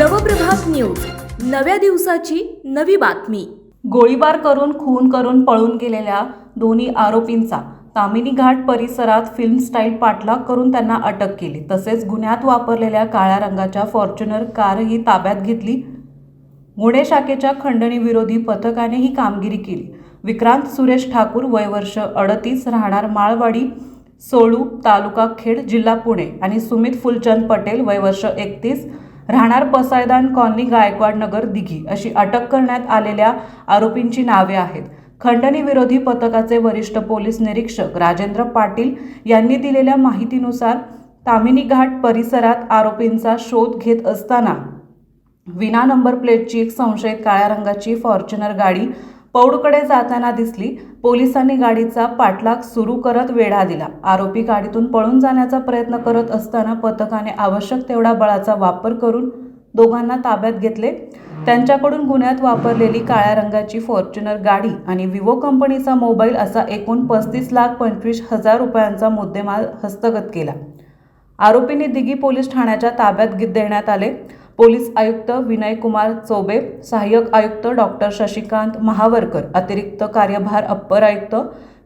नव्या दिवसाची नवी बातमी. गोळीबार करून खून करून पळून गेलेल्या दोन्ही आरोपींचा तामिनी घाट परिसरात फिल्म स्टाईल पाठलाग करून त्यांना अटक केली. तसेच गुन्ह्यात वापरलेल्या काळ्या रंगाच्या फॉर्च्युनर कारही ताब्यात घेतली. गुन्हे शाखेच्या खंडणीविरोधी पथकाने ही कामगिरी केली. विक्रांत सुरेश ठाकूर वय वर्ष अडतीस राहणार माळवाडी सोळू तालुका खेड जिल्हा पुणे आणि सुमित फुलचंद पटेल वय वर्ष एकतीस राहणार पसायदान कॉलनी गायकवाड नगर दिघी अशी अटक करण्यात आलेल्या आरोपींची नावे आहेत. खंडणी विरोधी पथकाचे वरिष्ठ पोलीस निरीक्षक राजेंद्र पाटील यांनी दिलेल्या माहितीनुसार तामिनी घाट परिसरात आरोपींचा शोध घेत असताना विना नंबर प्लेटची एक संशयित काळ्या रंगाची फॉर्च्युनर गाडी पौडकडे जाताना दिसली पोलिसांनी गाडीचा पाठलाग सुरू करत वेढा दिला. आरोपी गाडीतून पळून जाण्याचा प्रयत्न करत असताना पथकाने आवश्यक तेवढा बळाचा वापर करून दोघांना ताब्यात घेतले. त्यांच्याकडून गुन्ह्यात वापरलेली काळ्या रंगाची फॉर्च्युनर गाडी आणि विवो कंपनीचा मोबाईल असा एकूण पस्तीस लाख पंचवीस हजार रुपयांचा मुद्देमाल हस्तगत केला. आरोपींनी दिघी पोलीस ठाण्याच्या ताब्यात देण्यात आले. पोलीस आयुक्त विनय कुमार चोबे सहाय्यक आयुक्त डॉक्टर शशिकांत महावरकर अतिरिक्त कार्यभार अप्पर आयुक्त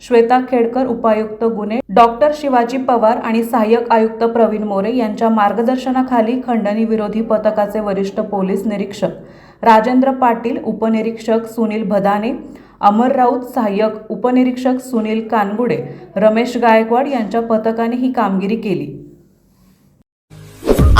श्वेता खेडकर उपायुक्त गुन्हे डॉक्टर शिवाजी पवार आणि सहाय्यक आयुक्त प्रवीण मोरे यांच्या मार्गदर्शनाखाली खंडणी विरोधी पथकाचे वरिष्ठ पोलीस निरीक्षक राजेंद्र पाटील उपनिरीक्षक सुनील भदाने अमर राऊत सहाय्यक उपनिरीक्षक सुनील कानगुडे रमेश गायकवाड यांच्या पथकाने ही कामगिरी केली.